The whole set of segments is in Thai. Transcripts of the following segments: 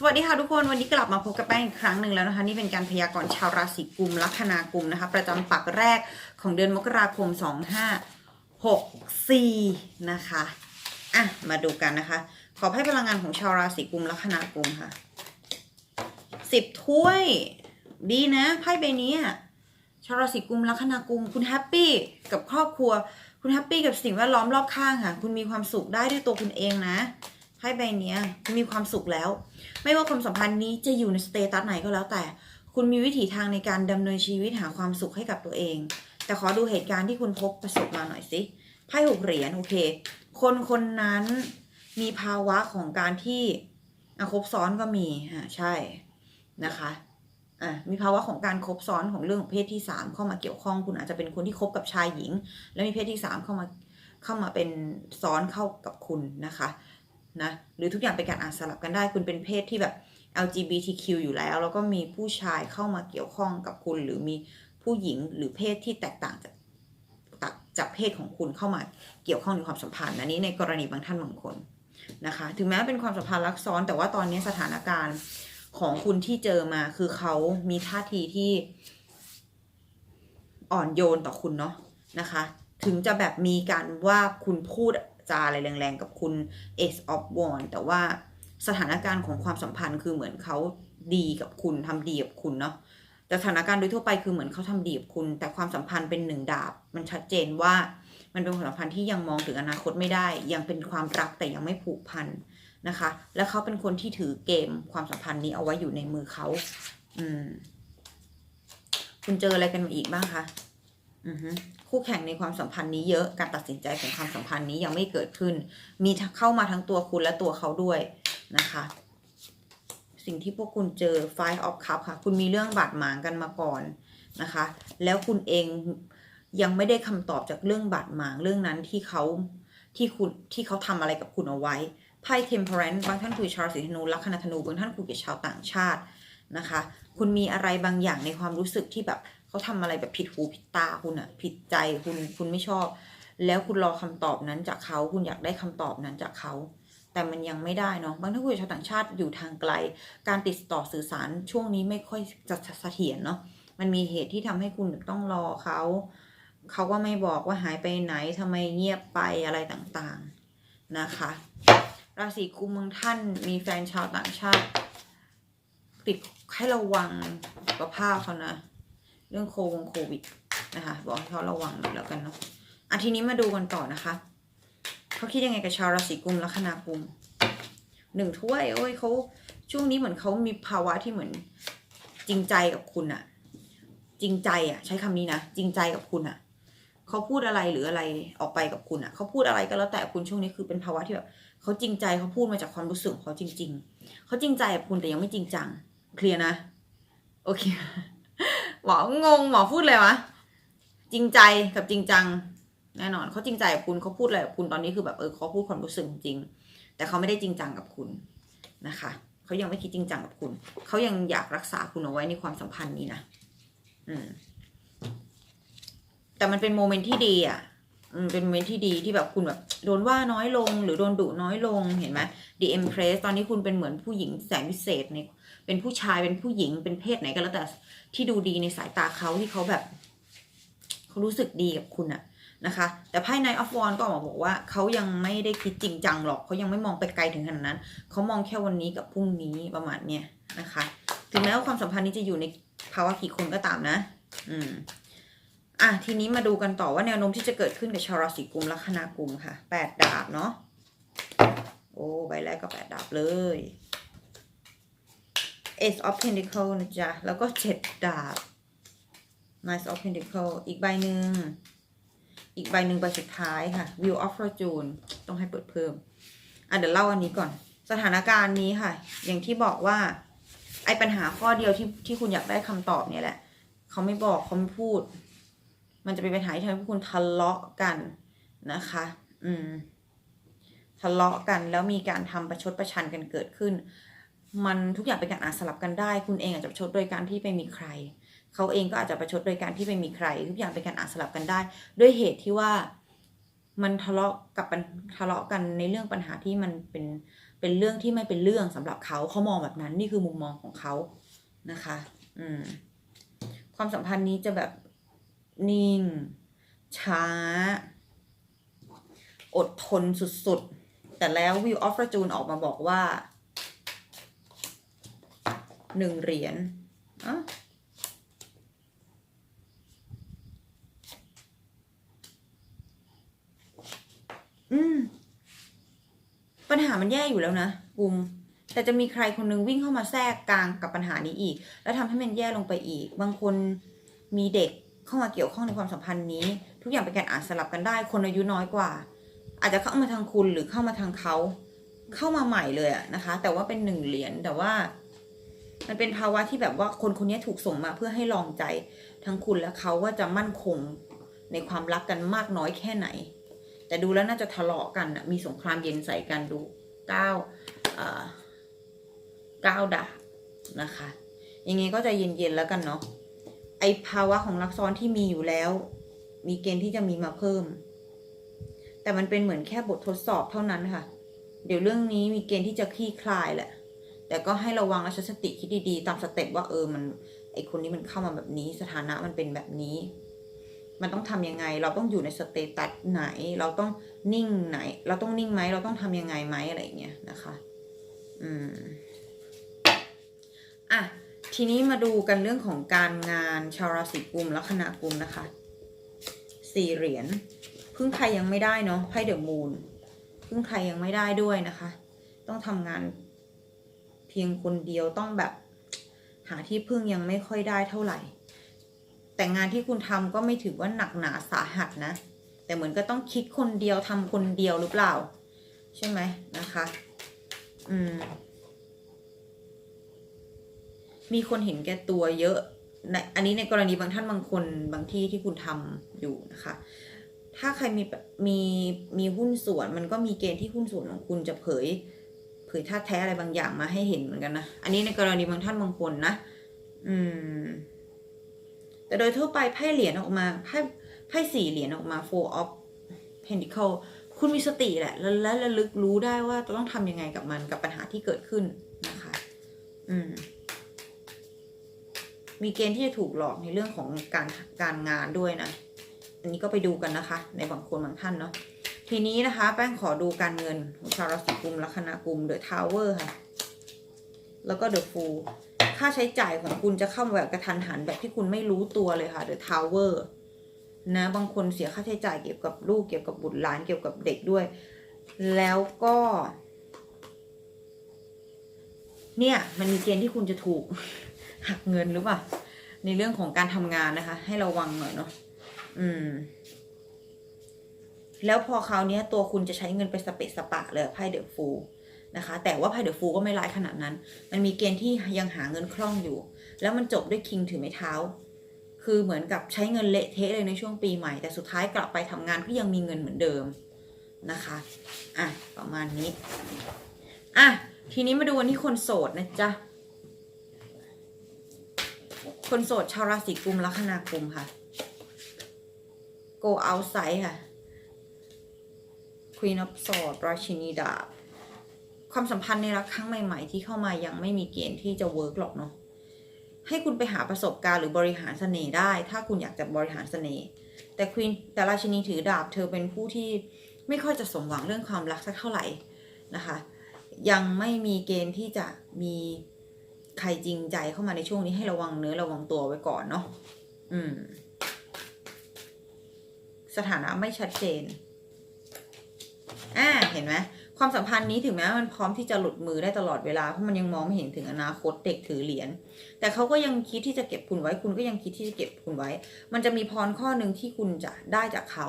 สวัสดีค่ะทุกคนวันนี้กลับมาพบกับแป้งอีกครั้งหนึ่งแล้วนะคะ นี่เป็นการพยากรณ์ชาวราศีกุมลัคนากุมนะคะ ประจำปักแรกของเดือนมกราคม 2564 นะคะอะมาดูกันนะคะ ขอให้พลังงานของชาวราศีกุมลัคนากุมค่ะสิบถ้วย ดีนะไพ่ใบนี้ชาวราศีกุมลัคนากุม คุณแฮปปี้กับครอบครัว คุณแฮปปี้กับสิ่งแวดล้อมรอบข้างค่ะ คุณมีความสุขได้ด้วยตัวคุณเองนะ ไพ่ใบเนี้ยคุณมีความสุขแล้ว ไม่ว่าความสัมพันธ์นี้จะอยู่ในสเตตัสไหนก็แล้วแต่ คุณมีวิถีทางในการดำเนินชีวิตหาความสุขให้กับตัวเอง แต่ขอดูเหตุการณ์ที่คุณพบประสบมาหน่อยสิไพ่หกเหรียญโอเค คนคนนั้นมีภาวะของการที่อคบซ้อนก็มีอะใช่นะคะอะมีภาวะของการครบซ้อนของเรื่องของเพศที่สามเข้ามาเกี่ยวข้องคุณอาจจะเป็นคนที่คบกับชายหญิง แล้วมีเพศที่สามเข้ามาเข้ามาเป็นซ้อนเข้ากับคุณนะคะ นะหรือทุกอย่างเป็นการอ่านสลับกันได้ คุณเป็นเพศที่แบบ LGBTQ อยู่แล้ว แล้วก็มีผู้ชายเข้ามาเกี่ยวข้องกับคุณ หรือมีผู้หญิงหรือเพศที่แตกต่างจากจากเพศของคุณเข้ามาเกี่ยวข้องในความสัมพันธ์อันนี้ในกรณีบางท่านบางคนนะคะ ถึงแม้เป็นความสัมพันธ์รักซ้อน แต่ว่าตอนนี้สถานการณ์ของคุณที่เจอมาคือเขามีท่าทีที่อ่อนโยนต่อคุณเนาะนะคะ ถึงจะแบบมีการว่าคุณพูด จาอะไรแรงๆ กับคุณ Ace of w a n d แต่ว่าสถานการณ์ของความสัมพันธ์คือเหมือนเขาดีกับคุณทำดีกับคุณเนาะแต่สถานการณ์โดยทั่วไปคือเหมือนเขาทำดีกับคุณ แต่ความสัมพันธ์เป็นหนึ่งดาบ มันชัดเจนว่ามันเป็นความสัมพันธ์ที่ยังมองถึงอนาคตไม่ได้ ยังเป็นความรักแต่ยังไม่ผูกพันนะคะ และเขาเป็นคนที่ถือเกมความสัมพันธ์นี้เอาไว้อยู่ในมือเขาอืม คุณเจออะไรกันมาอีกบ้างคะ คู่แข่งในความสัมพันธ์นี้เยอะการตัดสินใจของความสัมพันธ์นี้ยังไม่เกิดขึ้น มีเข้ามาทั้งตัวคุณและตัวเขาด้วยนะคะ สิ่งที่พวกคุณเจอ Five of Cup ค่ะ คุณมีเรื่องบาดหมางกันมาก่อนนะคะ แล้วคุณเองยังไม่ได้คำตอบจากเรื่องบาดหมางเรื่องนั้นที่เขาที่คุณที่เขาทำอะไรกับคุณเอาไว้ไพ่ Temperance บางท่านคุยชาวสีธนูลัคนาธนูบางท่านคุยกับชาวต่างชาตินะคะ คุณมีอะไรบางอย่างในความรู้สึกที่แบบ เขาทำอะไรแบบผิดหูผิดตาคุณอะผิดใจคุณคุณไม่ชอบ แล้วคุณรอคำตอบนั้นจากเขาคุณอยากได้คำตอบนั้นจากเขาแต่มันยังไม่ได้เนาะบางท่านคุยชาวต่างชาติอยู่ทางไกล การติดต่อสื่อสารช่วงนี้ไม่ค่อยจะเสถียรเนาะมันมีเหตุที่ทำให้คุณต้องรอเขาเขาก็ไม่บอกว่าหายไปไหนทำไมเงียบไปอะไรต่างๆนะคะราศีกุมบางท่านมีแฟนชาวต่างชาติ ติดให้ระวังสุขภาพเขานะ เรื่องโควงโควิดนะคะ บอกให้เขาระวังหน่อยแล้วกันเนาะอะทีนี้มาดูกันต่อนะคะเขาคิดยังไงกับชาวราศีกุมลัคนากุมหนึ่งถ้วยโอ้ยเขาช่วงนี้เหมือนเขามีภาวะที่เหมือนจริงใจกับคุณอะจริงใจอะใช้คำนี้นะจริงใจกับคุณอะเขาพูดอะไรหรืออะไรออกไปกับคุณอะเขาพูดอะไรก็แล้วแต่คุณช่วงนี้คือเป็นภาวะที่แบบเขาจริงใจเขาพูดมาจากความรู้สึกเขาจริง ๆเขาจริงใจกับคุณแต่ยังไม่จริงจังเคลียร์นะโอเค หมองงหมอพูดเลยวะจริงใจกับจริงจังแน่นอนเขาจริงใจกับคุณเขาพูดอะไรกับคุณตอนนี้คือแบบเออเขาพูดความรู้สึกจริง แต่เขาไม่ได้จริงจังกับคุณนะคะเขายังไม่คิดจริงจังกับคุณเขายังอยากรักษาคุณเอาไว้ในความสัมพันธ์นี้นะอืม แต่มันเป็นโมเมนต์ที่ดีอะอืมเป็นโมเมนต์ที่ดีที่แบบคุณแบบโดนว่าน้อยลง หรือโดนดุน้อยลงเห็นไหม The Empress ตอนนี้คุณเป็นเหมือนผู้หญิงแสนวิเศษใน เป็นผู้ชายเป็นผู้หญิงเป็นเพศไหนก็แล้วแต่ที่ดูดีในสายตาเขาที่เขาแบบเขารู้สึกดีกับคุณอะนะคะ แต่ไพ่ Knight of Wands ก็ออกมาบอกว่าเขายังไม่ได้คิดจริงจังหรอกเขายังไม่มองไปไกลถึงขนาดนั้นเขามองแค่วันนี้กับพรุ่งนี้ประมาณเนี้ยนะคะถึงแม้ว่าความสัมพันธ์นี้จะอยู่ในภาวะกี่คนก็ตามนะ อืมอะทีนี้มาดูกันต่อว่าแนวโน้มที่จะเกิดขึ้นกับชาวราศีกุมลัคนากุมค่ะแปดดาบเนาะโอ้ใบแรกก็แปดดาบเลย Ace of Pentacle นะจ๊ะ แล้วก็เจ็ดดาบ Knight of Pentacle อีกใบหนึ่ง อีกใบหนึ่งใบสุดท้ายค่ะ Wheel of Fortune ต้องให้เปิดเพิ่ม อะเดี๋ยวเล่าอันนี้ก่อน สถานการณ์นี้ค่ะ อย่างที่บอกว่า ไอ้ปัญหาข้อเดียวที่ที่คุณอยากได้คำตอบเนี่ยแหละ เขาไม่บอกเขาไม่พูด มันจะเป็นปัญหาที่ทำให้พวกคุณทะเลาะกันนะคะ อืมทะเลาะกันแล้วมีการทำประชดประชันกันเกิดขึ้น มันทุกอย่างเป็นการอาจสลับกันได้ คุณเองอาจจะประชดโดยการที่ไปมีใคร เขาเองก็อาจจะประชดโดยการที่ไปมีใคร ทุกอย่างเป็นการอาจสลับกันได้ ด้วยเหตุที่ว่ามันทะเลาะกับปัญทะเลาะกันในเรื่องปัญหาที่มันเป็นเป็นเรื่องที่ไม่เป็นเรื่องสำหรับเขาเขามองแบบนั้นนี่คือมุมมองของเขานะคะ อืม ความสัมพันธ์นี้จะแบบนิ่ง ช้า อดทนสุดๆ แต่แล้ววิวออฟฟ r จูนออกมาบอกว่า หนึ่งเหรียญอะอืม ปัญหามันแย่อยู่แล้วนะกุมแต่จะมีใครคนนึงวิ่งเข้ามาแทรกกลางกับปัญหานี้อีก แล้วทำให้มันแย่ลงไปอีก บางคนมีเด็กเข้ามาเกี่ยวข้องในความสัมพันธ์นี้ ทุกอย่างเป็นการอ่านสลับกันได้ คนอายุน้อยกว่า อาจจะเข้ามาทางคุณหรือเข้ามาทางเขา เข้ามาใหม่เลยอะนะคะ แต่ว่าเป็นหนึ่งเหรียญแต่ว่า มันเป็นภาวะที่แบบว่าคนคนนี้ถูกส่งมาเพื่อให้ลองใจทั้งคุณและเขาว่าจะมั่นคงในความรักกันมากน้อยแค่ไหน แต่ดูแล้วน่าจะทะเลาะกันอะมีสงครามเย็นใส่กันดูก้าเอ่อเก้าดาบนะคะยังไงก็จะเย็นๆแล้วกันเนาะไอภาวะของรักซ้อนที่มีอยู่แล้ว มีเกณฑ์ที่จะมีมาเพิ่ม แต่มันเป็นเหมือนแค่บททดสอบเท่านั้นค่ะ เดี๋ยวเรื่องนี้มีเกณฑ์ที่จะคลี่คลายแหละ แต่ก็ให้ระวังและใช้สติคิดดีๆ ตามสเต็ปว่าเออมันไอคนนี้มันเข้ามาแบบนี้ สถานะมันเป็นแบบนี้ มันต้องทำยังไง เราต้องอยู่ในสเตตัสไหน เราต้องนิ่งไหน เราต้องนิ่งไหมเราต้องทำยังไงไหมอะไรเงี้ยนะคะ อืมอะทีนี้มาดูกันเรื่องของการงานชาวราศีกุมแลัคนากุมนะคะสี่เหรียญพึ่งใครยังไม่ได้เนาะไพ่เดอะมูนพึ่งใครยังไม่ได้ด้วยนะคะ ต้องทำงาน เพียงคนเดียวต้องแบบหาที่พึ่งยังไม่ค่อยได้เท่าไหร่ แต่งานที่คุณทำก็ไม่ถือว่าหนักหนาสาหัสนะ แต่เหมือนก็ต้องคิดคนเดียวทำคนเดียวหรือเปล่า ใช่ไหมนะคะ อืม มีคนเห็นแก่ตัวเยอะในอันนี้ในกรณีบางท่านบางคนบางที่ที่คุณทำอยู่นะคะ ถ้าใครมีมีมีหุ้นส่วนมันก็มีเกณฑ์ที่หุ้นส่วนของคุณจะเผย เผยท่าแท้อะไรบางอย่างมาให้เห็นเหมือนกันนะ อันนี้ในกรณีบางท่านบางคนนะ อืม แต่โดยทั่วไปไพ่เหรียญออกมาไพ่ไพ่สี่เหรียญออกมา four of pentacle คุณมีสติแหละ และและระลึกรู้ได้ว่าต้องทำยังไงกับมันกับปัญหาที่เกิดขึ้นนะคะ อืม มีเกณฑ์ที่จะถูกหลอกในเรื่องของการการงานด้วยนะ อันนี้ก็ไปดูกันนะคะ ในบางคนบางท่านเนาะ ทีนี้นะคะ แป้งขอดูการเงินของชาวราศีกุมลัคนากุมเดอะทาวเวอร์ค่ะ แล้วก็เดอะฟูลค่าใช้จ่ายของคุณจะเข้ามาแบบกระทันหันแบบที่คุณไม่รู้ตัวเลยค่ะเดอะทาวเวอร์นะบางคนเสียค่าใช้จ่ายเกี่ยวกับลูกเกี่ยวกับบุตรหลานเกี่ยวกับเด็กด้วย แล้วก็ เนี่ย มันมีเกณฑ์ที่คุณจะถูกหักเงินหรือเปล่าในเรื่องของการทำงานนะคะ ให้ระวังหน่อยเนาะอืม แล้วพอคราวเนี้ยตัวคุณจะใช้เงินไปสเปะสปะเลยไพ่เดอะฟูนะคะ แต่ว่าไพ่เดอะฟูก็ไม่ร้ายขนาดนั้น มันมีเกณฑ์ที่ยังหาเงินคล่องอยู่ แล้วมันจบด้วยคิงถือไม้เท้า คือเหมือนกับใช้เงินเละเทะเลยในช่วงปีใหม่ แต่สุดท้ายกลับไปทำงานก็ยังมีเงินเหมือนเดิมนะคะอะประมาณนี้อะทีนี้มาดูวันที่คนโสดนะจ๊ะคนโสดชาวราศีกุมลัคนากุมค่ะ go outside ค่ะ Queen of Swords ราชินีดาบความสัมพันธ์ในรักครั้งใหม่ ๆ ที่เข้ามายังไม่มีเกณฑ์ที่จะเวิร์กหรอกเนาะให้คุณไปหาประสบการณ์หรือบริหารเสน่ห์ได้ ถ้าคุณอยากจะบริหารเสน่ห์แต่ควีนแต่ราชินีถือดาบ เธอเป็นผู้ที่ไม่ค่อยจะสมหวังเรื่องความรักสักเท่าไหร่นะคะ ยังไม่มีเกณฑ์ที่จะมีใครจริงใจเข้ามาในช่วงนี้ให้ระวังเนื้อระวังตัวไว้ก่อนเนาะอืม สถานะไม่ชัดเจน อ่าเห็นไหมความสัมพันธ์นี้ถึงแม้มันพร้อมที่จะหลุดมือได้ตลอดเวลาเพราะมันยังมองไม่เห็นถึงอนาคตเด็กถือเหรียญแต่เขาก็ยังคิดที่จะเก็บคุณไว้ คุณก็ยังคิดที่จะเก็บคุณไว้ มันจะมีพรข้อหนึ่งที่คุณจะได้จากเขา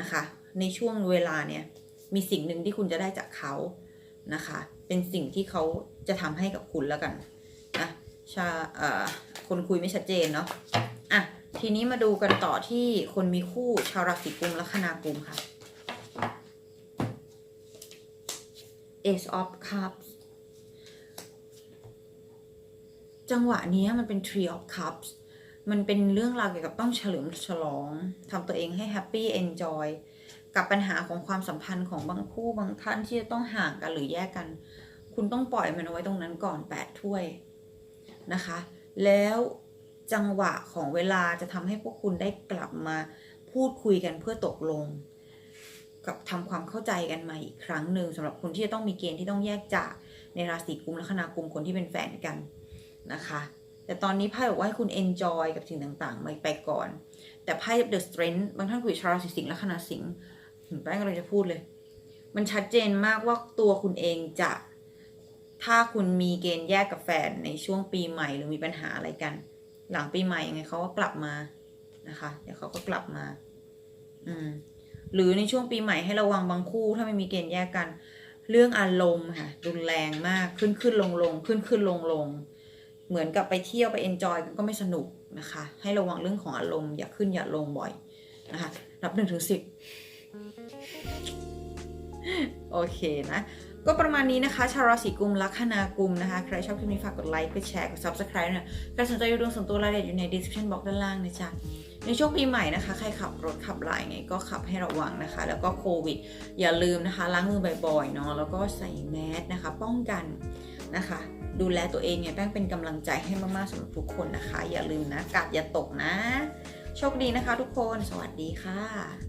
นะคะ ในช่วงเวลาเนี่ยมีสิ่งหนึ่งที่คุณจะได้จากเขานะคะ เป็นสิ่งที่เขาจะทำให้กับคุณแล้วกันนะชาเอ่อคนคุยไม่ชัดเจนเนาะอะทีนี้มาดูกันต่อที่คนมีคู่ชาวราศีกุมลัคนากุมค่ะ Ace of Cups จังหวะนี้มันเป็น Tree of Cups มันเป็นเรื่องราวเกี่ยวกับต้องเฉลิมฉลองทำตัวเองให้แฮปปี้ enjoy กับปัญหาของความสัมพันธ์ของบางคู่บางท่านที่จะต้องห่างกันหรือแยกกัน คุณต้องปล่อยมันเอาไว้ตรงนั้นก่อนแปดถ้วยนะคะ แล้วจังหวะของเวลาจะทำให้พวกคุณได้กลับมาพูดคุยกันเพื่อตกลง กับทำความเข้าใจกันใหม่อีกครั้งหนึ่งสำหรับคนที่จะต้องมีเกณฑ์ที่ต้องแยกจากในราศีกุมแลัคนากุมคนที่เป็นแฟนกันนะคะ แต่ตอนนี้ไพ่บอกว่าให้คุณ enjoy กับสิ่งต่างๆไปไปก่อน แต่ไพ่ the strength บางท่านคุยชาวราศีสิงห์ลัคนาสิงห์ถึงแป้งกำลังจะพูดเลย มันชัดเจนมากว่าตัวคุณเองจะ ถ้าคุณมีเกณฑ์แยกกับแฟนในช่วงปีใหม่หรือมีปัญหาอะไรกัน หลังปีใหม่ยังไงเขาก็กลับมานะคะ เดี๋ยวเขาก็กลับมา อืม หรือในช่วงปีใหม่ให้ระวังบางคู่ ถ้าไม่มีเกณฑ์แยกกัน เรื่องอารมณ์ค่ะรุนแรงมากขึ้นขึ้นลงลงขึ้นขึ้นลงลงเหมือนกับไปเที่ยวไปเอนจอยก็ไม่สนุกนะคะ ให้ระวังเรื่องของอารมณ์อย่าขึ้นอย่าลงบ่อยนะคะนับหนึ่งถึงสิบโอเคนะ ก็ประมาณนี้นะคะชาวราศีกุมลัคนากุมนะคะ ใครชอบคลิปนี้ฝากกดไลค์กดแชร์กด subscribe นะใครสนใจดูดวงส่วนตัวรายละเอียดอยู่ใน description box ด้านล่างนะจ๊ะในช่วงปีใหม่นะคะ ใครขับรถขับลายไงก็ขับให้ระวังนะคะ แล้วก็โควิด อย่าลืมนะคะ ล้างมือบ่อยๆเนาะแล้วก็ใส่แมสนะคะ ป้องกันนะคะ ดูแลตัวเองเนี่ยแป้งเป็นกำลังใจให้มากๆสำหรับทุกคนนะคะ อย่าลืมนะกาดอย่าตกนะ โชคดีนะคะทุกคนสวัสดีค่ะ